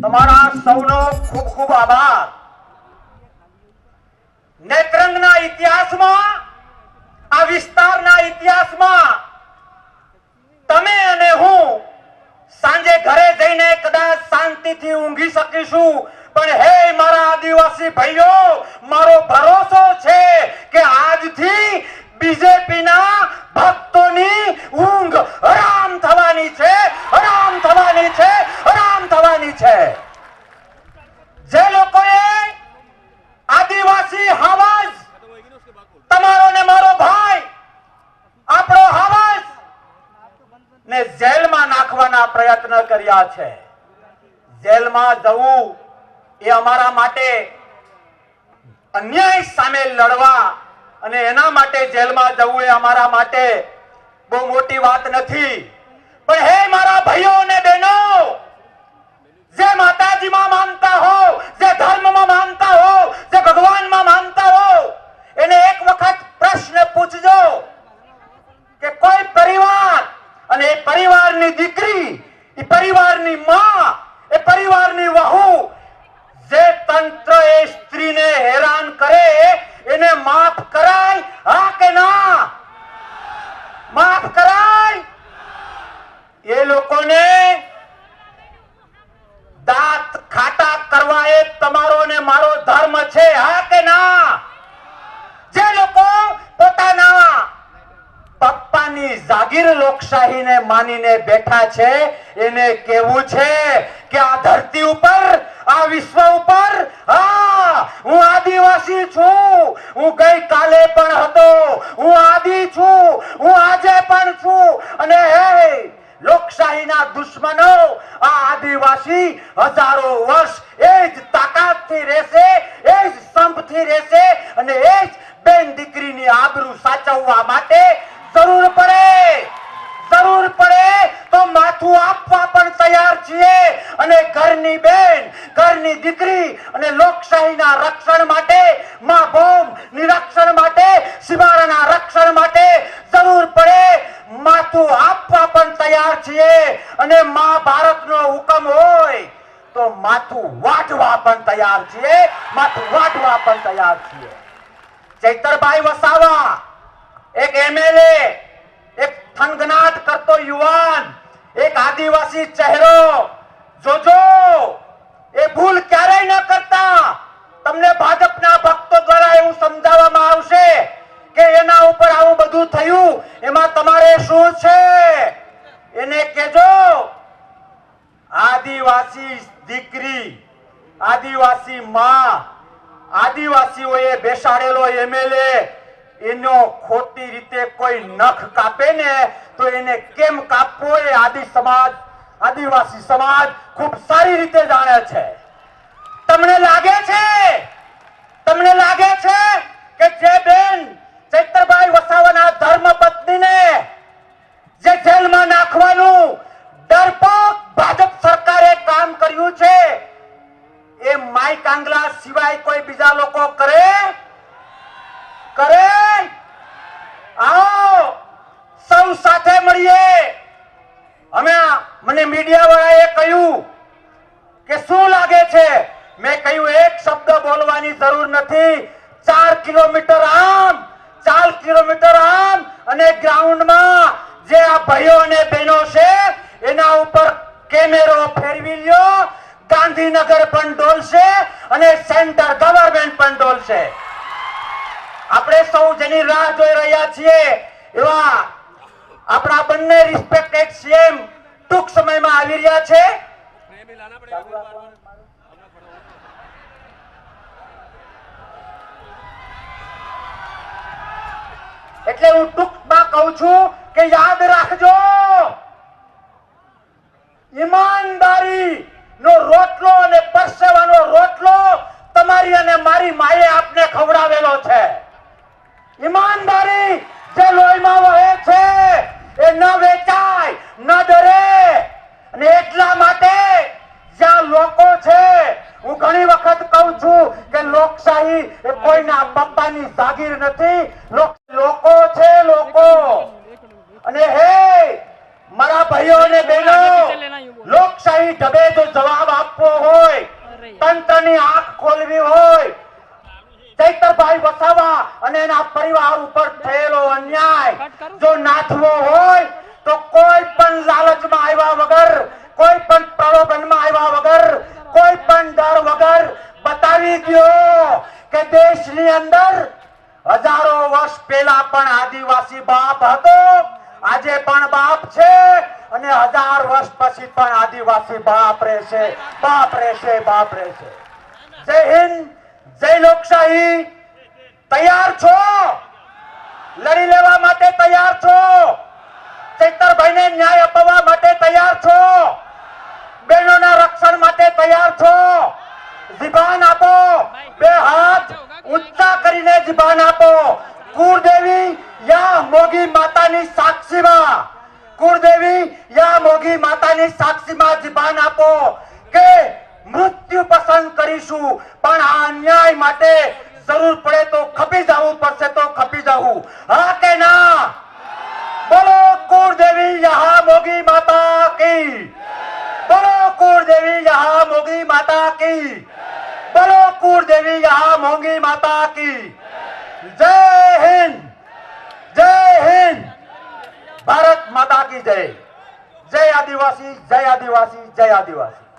તમારા સૌનો ખૂબ ખૂબ આભાર. નેત્રંગના ઇતિહાસમાં, આ વિસ્તારના ઇતિહાસમાં, તમે અને હું સાંજે ઘરે જઈને કદાચ શાંતિથી ઊંઘી શકીશું. પણ હે મારા આદિવાસી ભાઈઓ મારો ભરોસો છે કે આજથી બીજેપીના ભક્તોની ઊંઘ હરામ થવાની છે હરામ થવાની છે હરામ થવાની છે જે લોકોએ આદિવાસી હાવાજ, તમારો ને મારો ભાઈ, આપણો હાવાજ ને જેલમાં નાખવાના પ્રયત્ન કર્યા છે. જેલમાં જવું એ અમારા માટે અન્યાય સામે લડવા અને એના માટે જેલમાં જવું એ અમારા માટે બહુ મોટી વાત નથી. પણ હે મારા ભાઈઓ અને બહેનો જે માતાજીમાં માનતા હો જે ધર્મમાં માનતા હો જે ભગવાનમાં માનતા હો એને એક વખત પ્રશ્ન પૂછજો કે કોઈ પરિવાર અને એ પરિવારની દીકરી એ પરિવારની માં એ પરિવારની વહુ જે તંત્ર એ સ્ત્રીને હેરાન કરે એને માફ કરાય, હા કે ના? માફ કરાય. એ લોકોને દાંત ખાટા કરવા એ તમારો ને મારો ધર્મ છે, હા કે ના? જે લોકો પોતાના પપ્પાની જાગીર લોકશાહીને માનીને બેઠા છે, એને કેવું છે કે આ ધરતી ઉપર, આ વિશ્વ હા હું આદિવાસી છું હું ગઈ કાલે પણ હતો. હું આદિ છું. હું આજે પણ છું. અને હે, લોકશાહીના દુશ્મનો, આ આદિવાસી હજારો વર્ષ એ જ તાકાતથી રહેશે, એ જ સંપથી રહેશે અને એ જ બેન દીકરીની આબરૂ સાચવવા માટે જરૂર પડે. જરૂર પડે તો માથું આપવા પણ તૈયાર છીએ. અને ઘરની બેન, ઘરની દીકરી અને લોકશાહીના રક્ષણ માટે મા ભૌમ નિરક્ષણ માટે, સીમાડાના રક્ષણ માટે જરૂર પડે. માથું આપવા પણ તૈયાર છીએ અને મહાભારતનો હુકમ હોય તો માથું વાટવા પણ તૈયાર છીએ. માથું વાટવા પણ તૈયાર છીએ. ચૈતરભાઈ વસાવા, એક એમએલએ, એક થનગનાટ કરતો યુવાન, એક આદિવાસી ચહેરો. જોજો, એ ભૂલ ક્યારેય ન કરતા તમને ભાજપના ભક્તો દ્વારા એવું સમજાવવામાં આવશે કે એના ઉપર આવું બધું થયું એમાં તમારે શું છે એને કેજો આદિવાસી દીકરી, આદિવાસી માં, આદિવાસીઓએ બેસાડેલો એમએલએ, એનો ખોટી રીતે કોઈ નખ કાપે ને, તો એને કેમ કાપવો એ આદિ સમાજ, આદિવાસી સમાજ ખૂબ સારી રીતે જાણે છે. તમને લાગે છે? તમને લાગે છે કે જે બેન ચૈત્રભાઈ વસાવાના ધર્મ પત્નીને જે જેલમાં નાખવાનું ડરપોક ભાજપ સરકારે કામ કર્યું છે એ માઈ કાંગલા સિવાય કોઈ બીજા લોકો કરે કરે આવો સૌ સાથે મળીએ અમે આ- મને મીડિયા વાળાએ કહ્યું કે શું લાગે છે મેં કહ્યું એક શબ્દ બોલવાની જરૂર ચાર કિલોમીટર આમ, ચાર કિલોમીટર આમ, અને ગ્રાઉન્ડમાં જે આ ભાઈઓ અને બહેનો છે, એના ઉપર કેમેરો ફેરવી લ્યો. ગાંધીનગર પણ ડોલશે અને સેન્ટર ગવર્મેન્ટ પણ ડોલશે. આપણે સૌ જેની રાહ જોઈ રહ્યા છીએ એવા આપણા બંને રિસ્પેક્ટેડ સીએમ ટૂંક સમયમાં આવી રહ્યા છે. એટલે હું ટૂંકમાં કહું છું કે યાદ રાખજો. ઈમાનદારી નો રોટલો અને પરસેવાનો રોટલો તમારી અને મારી માએ આપને ખવડાવેલો છે. ઈમાનદારી જે લોહીમાં વહે છે એ ન વેચાય ન ડરે અને એટલા માટે જ્યાં લોકો છે હું ઘણી વખત કહું છું કે લોકશાહી એ કોઈના પપ્પાની જાગીર નથી લોક- લોકો છે લોકો અને હે મારા ભાઈઓ અને બહેનો લોકશાહી ઢબે જો જવાબ આપવો હોય તંત્રની આંખ ખોલવી હોય ચૈતરભાઈ બતાવવા અને એના પરિવાર ઉપર થયેલો અન્યાય. જો નાથવો હોય તો કોઈ પણ લાલચમાં આવ્યા વગર કોઈ પણ પ્રલોભનમાં આવ્યા વગર કોઈ પણ ડર વગર બતાવી દો કે દેશની અંદર હજારો વર્ષ પહેલા પણ આદિવાસી બાપ હતો આજે પણ બાપ છે અને હજાર વર્ષ પછી પણ આદિવાસી બાપ રહેશે બાપ રહેશે બાપ રહેશે. જય હિન્દ જય લોકશાહી. તૈયાર છો? લડી લેવા માટે તૈયાર છો? ચૈતરભાઈને ન્યાય અપાવવા માટે તૈયાર છો? બહેનોના રક્ષણ માટે તૈયાર છો? જીબાન આપો. બે હાથ ઊંચા કરીને જીબાન આપો. કુળદેવી યા મોગી માતાની સાક્ષીમાં. કુળદેવી યા મોગી માતાની સાક્ષીમાં જીબાન આપો કે મૃત્યુ પસંદ કરીશું. પણ આ અન્યાય માટે જરૂર પડે તો ખપી જવું પડશે તો ખપી જવું હા કે ના બોલો કુળદેવી યહા મોગી માતા કી બોલો કુળદેવી યહા મોગી માતા કી બોલો કુળદેવી યહા મોગી માતા કી જય હિન્દ જય હિન્દ ભારત માતા કી જય જય આદિવાસી જય આદિવાસી જય આદિવાસી